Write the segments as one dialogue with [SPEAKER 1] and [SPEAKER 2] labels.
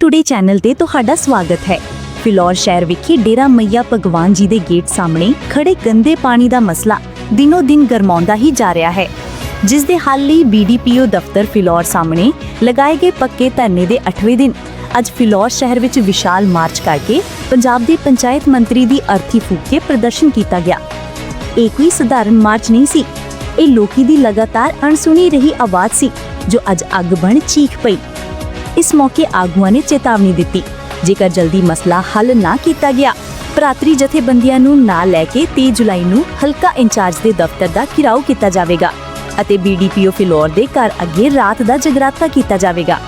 [SPEAKER 1] Today channel ਤੇ ਤੁਹਾਡਾ ਸਵਾਗਤ ਹੈ। ਫਿਲੌਰ ਸ਼ਹਿਰ ਵਿਖੇ ਡੇਰਾ ਮਈਆ ਭਗਵਾਨ ਜੀ ਦੇ ਗੇਟ ਸਾਹਮਣੇ ਖੜੇ ਗੰਦੇ ਪਾਣੀ ਦਾ ਮਸਲਾ ਦਿਨੋ ਦਿਨ ਗਰਮਾਉਂਦਾ ਹੀ ਜਾ ਰਿਹਾ ਹੈ। ਜਿਸ ਦੇ ਹੱਲ ਲਈ ਬੀਡੀਪੀਓ ਦਫ਼ਤਰ ਫਿਲੌਰ ਸਾਹਮਣੇ ਲਗਾਏ ਗਏ ਪੱਕੇ ਧਰਨੇ ਦੇ 8ਵੇਂ ਦਿਨ ਅੱਜ ਫਿਲੌਰ ਸ਼ਹਿਰ ਵਿੱਚ ਵਿਸ਼ਾਲ ਮਾਰਚ ਕਰਕੇ ਪੰਜਾਬ ਦੇ ਪੰਚਾਇਤ ਮੰਤਰੀ ਦੀ ਅਰਥੀ ਫੂਕ ਕੇ ਪ੍ਰਦਰਸ਼ਨ ਕੀਤਾ ਗਿਆ। ਇਹ ਕੋਈ ਸਧਾਰਨ ਮਾਰਚ ਨਹੀਂ ਸੀ। ਇਹ ਲੋਕੀ ਦੀ ਲਗਾਤਾਰ ਅਣਸੁਣੀ ਰਹੀ ਆਵਾਜ਼ ਸੀ, ਜੋ ਅੱਜ ਅੱਗ ਬਣ ਚੀਖ ਪਈ। ਇਸ ਮੌਕੇ ਆਗੂਆਂ ਨੇ ਚੇਤਾਵਨੀ ਦਿੱਤੀ। ਜੇਕਰ ਜਲਦੀ ਮਸਲਾ ਹੱਲ ਨਾ ਕੀਤਾ ਗਿਆ, ਭਰਾਤਰੀ ਜਥੇਬੰਦੀਆਂ ਨੂੰ ਨਾਲ ਲੈ ਕੇ 30 ਜੁਲਾਈ ਨੂੰ ਹਲਕਾ ਇੰਚਾਰਜ ਦੇ ਦਫ਼ਤਰ ਦਾ ਘਿਰਾਓ ਕੀਤਾ ਜਾਵੇਗਾ ਅਤੇ ਬੀਡੀਪੀਓ ਫਿਲੌਰ ਦੇ ਘਰ ਅੱਗੇ ਰਾਤ ਦਾ ਜਗਰਾਤਾ ਕੀਤਾ ਜਾਵੇਗਾ।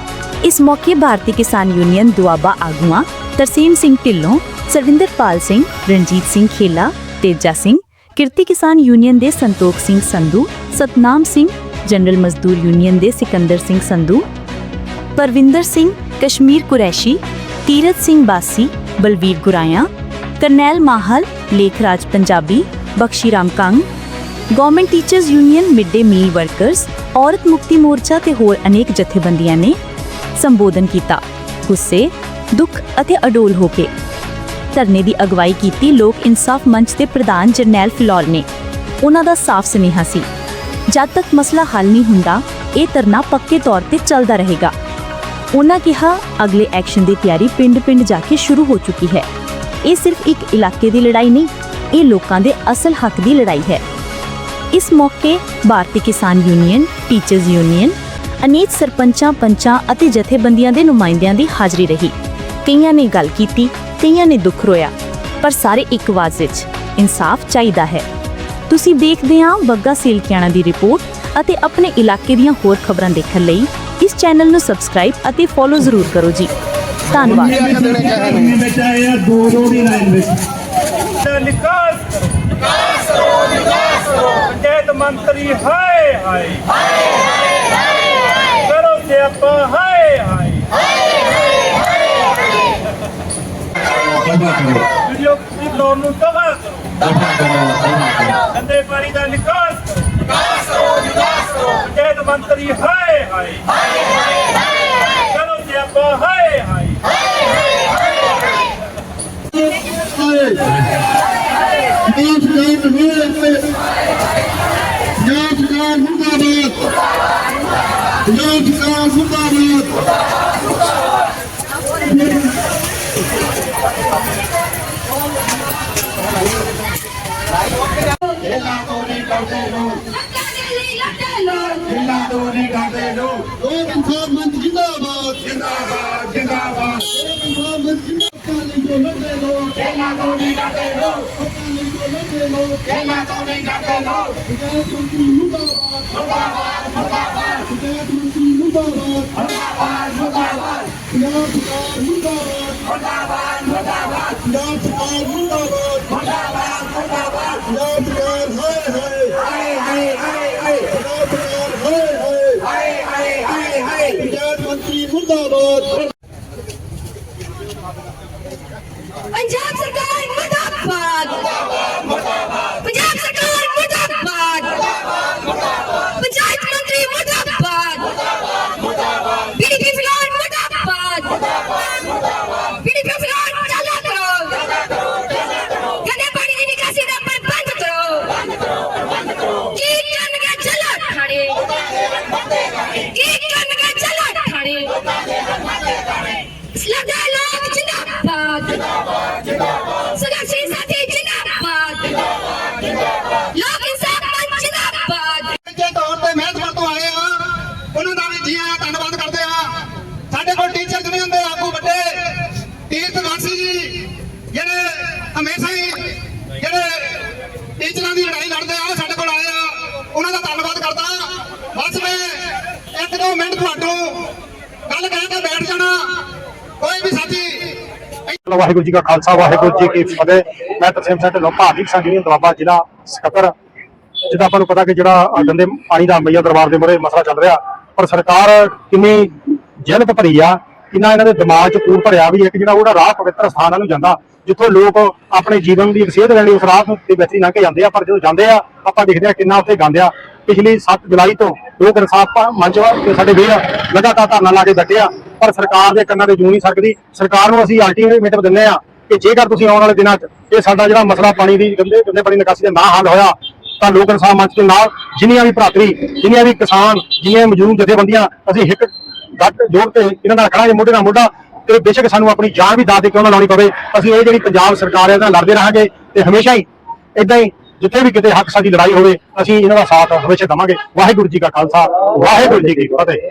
[SPEAKER 1] ਇਸ ਮੌਕੇ ਭਾਰਤੀ ਕਿਸਾਨ ਯੂਨੀਅਨ ਦੁਆਬਾ ਆਗੂਆਂ ਤਰਸੀਮ ਸਿੰਘ ਢਿੱਲੋਂ, ਸਰਵਿੰਦਰਪਾਲ ਸਿੰਘ, ਰਣਜੀਤ ਸਿੰਘ ਖੇਲਾ, ਤੇਜਾ ਸਿੰਘ, ਕਿਰਤੀ ਕਿਸਾਨ ਯੂਨੀਅਨ ਦੇ ਸੰਤੋਖ ਸਿੰਘ ਸੰਧੂ, ਸਤਨਾਮ ਸਿੰਘ, ਜਨਰਲ ਮਜ਼ਦੂਰ ਯੂਨੀਅਨ ਦੇ Sikandar Singh Sandhu Parvinder Singh, Kashmir Qureshi Tirath Singh Basi, Balvir Guraya, Karnail Mahal, Lekhraj Punjabi Bakhshi Ram Kang government teachers union mid day meal workers Aurat Mukti Morcha ਤੇ ਹੋਰ ਅਨੇਕ ਜਥੇਬੰਦੀਆਂ ਨੇ ਸੰਬੋਧਨ ਕੀਤਾ। ਗੁੱਸੇ, ਦੁੱਖ ਅਤੇ ਅਡੋਲ ਹੋ ਕੇ ਧਰਨੇ ਦੀ ਅਗਵਾਈ ਕੀਤੀ ਲੋਕ ਇਨਸਾਫ ਮੰਚ ਦੇ ਪ੍ਰਧਾਨ ਜਰਨੈਲ ਫਿਲੌਰ ਨੇ। ਉਹਨਾਂ ਦਾ ਸਾਫ਼ ਸੁਨੇਹਾ ਸੀ, ਜਦ ਤੱਕ ਮਸਲਾ ਹੱਲ ਨਹੀਂ ਹੁੰਦਾ, ਇਹ ਧਰਨਾ ਪੱਕੇ ਤੌਰ ਤੇ ਚੱਲਦਾ ਰਹੇਗਾ। ਉਹਨਾਂ ਕਿਹਾ, ਅਗਲੇ ਐਕਸ਼ਨ ਦੀ ਤਿਆਰੀ ਪਿੰਡ-ਪਿੰਡ ਜਾ ਕੇ ਸ਼ੁਰੂ ਹੋ ਚੁੱਕੀ ਹੈ। ਇਹ ਸਿਰਫ ਇੱਕ ਇਲਾਕੇ ਦੀ ਲੜਾਈ ਨਹੀਂ, ਇਹ ਲੋਕਾਂ ਦੇ ਅਸਲ ਹੱਕ ਦੀ ਲੜਾਈ ਹੈ। ਇਸ ਮੌਕੇ ਭਾਰਤੀ ਕਿਸਾਨ ਯੂਨੀਅਨ ਟੀਚਰਸ ਯੂਨੀਅਨ, ਅਨੇਕ ਸਰਪੰਚਾਂ, ਪੰਚਾਂ ਅਤੇ ਜਥੇਬੰਦੀਆਂ ਦੇ ਨੁਮਾਇੰਦਿਆਂ ਦੀ ਹਾਜ਼ਰੀ ਰਹੀ। ਕਈਆਂ ਨੇ ਗੱਲ ਕੀਤੀ, ਕਈਆਂ ਨੇ ਦੁੱਖ ਰੋਇਆ, ਪਰ ਸਾਰੇ ਇੱਕ ਆਵਾਜ਼ ਵਿੱਚ, ਇਨਸਾਫ ਚਾਹੀਦਾ ਹੈ। ਤੁਸੀਂ ਦੇਖਦੇ ਹਾਂ ਬੱਗਾ ਸੇਲਕਿਆਣਾ ਦੀ ਰਿਪੋਰਟ ਅਤੇ ਆਪਣੇ ਇਲਾਕੇ ਦੀਆਂ ਹੋਰ ਖਬਰਾਂ ਦੇਖਣ ਲਈ ਇਸ ਚੈਨਲ ਨੂੰ ਸਬਸਕ੍ਰਾਈਬ ਅਤੇ ਫੋਲੋ ਜ਼ਰੂਰ ਕਰੋ ਜੀ। ਧੰਨਵਾਦ।
[SPEAKER 2] ਵਿੱਚ ਆਏ ਆ ਦੋ ਦੋ ਦੀ ਲਾਈਨ ਵਿੱਚ
[SPEAKER 3] ਨਿਕਾਸ ਕਰੋ ਨਿਕਾਸ ਕਰੋ ਪੰਚਾਇਤ ਮੰਤਰੀ ਹਾਏ ਹਾਏ ਕਰੋ ਸਿਆਪਾ ਹਾਏ ਹਾਏ
[SPEAKER 2] ਦਫਾ ਕਰੋ
[SPEAKER 3] ਵੀਡੀਓ ਦੀ ਲੋੜ ਨੂੰ ਦਵਾ ਕਰੋ
[SPEAKER 2] ਦਫਾ ਕਰੋ ਦਫਾ ਕਰੋ
[SPEAKER 3] ਗੰਦੇ ਪਾਣੀ ਦਾ ਨਿਕਾਸ ਕਰੋ ਨਿਕਾਸ ਕਰੋ ਪੰਚਾਇਤ ਮੰਤਰੀ, ਹਾਏ ਹਾਏ। ਕਰੋ ਸਿਆਪਾ ਹਾਏ ਹਾਏ
[SPEAKER 4] ਨਾਚ ਗਾਨ ਹੋਏ। ਆਪਣੇ ਨਾਚ ਗਾਨ ਮੁਰਦਾਬਾਦ ਨਾਚ ਗਾਨ ਮੁਰਦਾਬਾਦ
[SPEAKER 2] ਜਿੰਨਾ
[SPEAKER 4] Second Parliament Jindabad. Jindabad. Jindabad. Second Parliament Jindabad. Kaling ko na telo. Kela ko ni na telo. Kaling ko na telo. Kela ko ni na telo. Hidayat Mantri Mubabad. Mubabad. Mubabad. Hidayat Mantri Mubabad. Mubabad. Mubabad. Hidayat Mubabad. Mubabad. Mubabad. ਇੱਕ minute ਤੁਹਾਨੂੰ ਗੱਲ ਕਹਿ ਕੇ ਬੈਠ ਜਾਣਾ। ਕੋਈ ਵੀ ਸਾਥੀ।
[SPEAKER 5] ਵਾਹਿਗੁਰੂ ਜੀ ਕਾ ਖਾਲਸਾ, ਵਾਹਿਗੁਰੂ ਜੀ ਕੀ ਫਤਿਹ। ਮੈਂ ਤਰਸੇਮ ਸਿੰਘ ਢਿੱਲੋਂ, ਭਾਰਤੀ ਕਿਸਾਨ ਯੂਨੀਅਨ ਦੁਆਬਾ ਜ਼ਿਲ੍ਹਾ ਸਕੱਤਰ। ਜਿੱਦਾਂ ਆਪਾਂ ਨੂੰ ਪਤਾ ਕਿ ਜਿਹੜਾ ਗੰਦੇ ਪਾਣੀ ਦਾ ਮਈਆ ਦਰਬਾਰ ਦੇ ਮੂਹਰੇ ਮਸਲਾ ਚੱਲ ਰਿਹਾ, ਪਰ ਸਰਕਾਰ ਕਿੰਨੀ ਜਹਿਲਤ ਭਰੀ ਆ, ਕਿੰਨਾ ਇਹਨਾਂ ਦੇ ਦਿਮਾਗ 'ਚ ਕੂੜ ਭਰਿਆ ਵੀ ਇੱਕ ਜਿਹੜਾ ਉਹਦਾ ਰਾਹ ਪਵਿੱਤਰ ਸਥਾਨਾਂ ਨੂੰ ਜਾਂਦਾ, ਜਿੱਥੋਂ ਲੋਕ ਆਪਣੇ ਜੀਵਨ ਦੀ ਸੇਧ ਲੈਣ ਲਈ ਉਸ ਰਾਹ ਤੇ ਬਿਹਤਰੀ ਲੰਘ ਕੇ ਜਾਂਦੇ ਆ, ਪਰ ਜਦੋਂ ਜਾਂਦੇ ਆ, ਆਪਾਂ ਦੇਖਦੇ ਆ ਕਿੰਨਾ ਉੱਥੇ ਗੰਦ ਪਿਛਲੀ 7 ਜੁਲਾਈ ਤੋਂ ਲੋਕ ਇਨਸਾਫ ਮੰਚ ਤੇ ਸਾਡੇ ਵੀਰ ਲਗਾਤਾਰ ਧਰਨਾ ਲਾ ਕੇ ਬੈਠੇ ਪਰ ਸਰਕਾਰ ਦੇ ਕੰਨਾਂ ਤੇ ਜੂ ਨਹੀਂ ਸਕਦੀ ਸਰਕਾਰ ਨੂੰ ਅਸੀਂ ਅਲਟੀਮੇਟਮ ਦਿੰਦੇ ਆ ਕਿ ਜੇਕਰ ਤੁਸੀਂ ਆਉਣ ਵਾਲੇ ਦਿਨਾਂ 'ਚ ਇਹ ਸਾਡਾ ਜਿਹੜਾ ਮਸਲਾ ਪਾਣੀ ਦੀ ਗੰਦੇ ਗੰਦੇ ਪਾਣੀ ਨਿਕਾਸੀ ਦਾ ਨਾ ਹੱਲ ਹੋਇਆ, ਤਾਂ ਲੋਕ ਇਨਸਾਫ ਮੰਚ ਦੇ ਨਾਲ ਜਿੰਨੀਆਂ ਵੀ ਭਰਾਤਰੀ, ਜਿੰਨੀਆਂ ਵੀ ਕਿਸਾਨ, ਜਿੰਨੀਆਂ ਵੀ ਮਜ਼ਦੂਰ ਜਥੇਬੰਦੀਆਂ, ਅਸੀਂ ਇੱਕ ਗੱਟ ਜੋੜ ਕੇ ਇਹਨਾਂ ਨਾਲ ਖੜਾਂਗੇ ਮੋਢੇ ਨਾਲ ਮੋਢਾ ਤੇ ਬੇਸ਼ੱਕ ਸਾਨੂੰ ਆਪਣੀ ਜਾਨ ਵੀ ਦਾਅ ਦੇ ਕਿਉਂ ਨਾ ਲਾਉਣੀ ਪਵੇ। ਅਸੀਂ ਇਹ ਜਿਹੜੀ ਪੰਜਾਬ ਸਰਕਾਰ ਹੈ, ਇਹਦਾ ਲੜਦੇ ਰਹਾਂਗੇ ਤੇ ਹਮੇਸ਼ਾ ਹੀ ਇਦਾਂ ਹੀ ਜਿੱਥੇ ਵੀ ਕਿਤੇ ਹੱਕ ਸਾਡੀ ਲੜਾਈ ਹੋਵੇ, ਅਸੀਂ ਇਹਨਾਂ ਦਾ ਸਾਥ ਹਮੇਸ਼ਾ ਦਵਾਂਗੇ। ਵਾਹਿਗੁਰੂ ਜੀ ਕਾ ਖਾਲਸਾ, ਵਾਹਿਗੁਰੂ ਜੀ ਕੀ ਫਤਿਹ।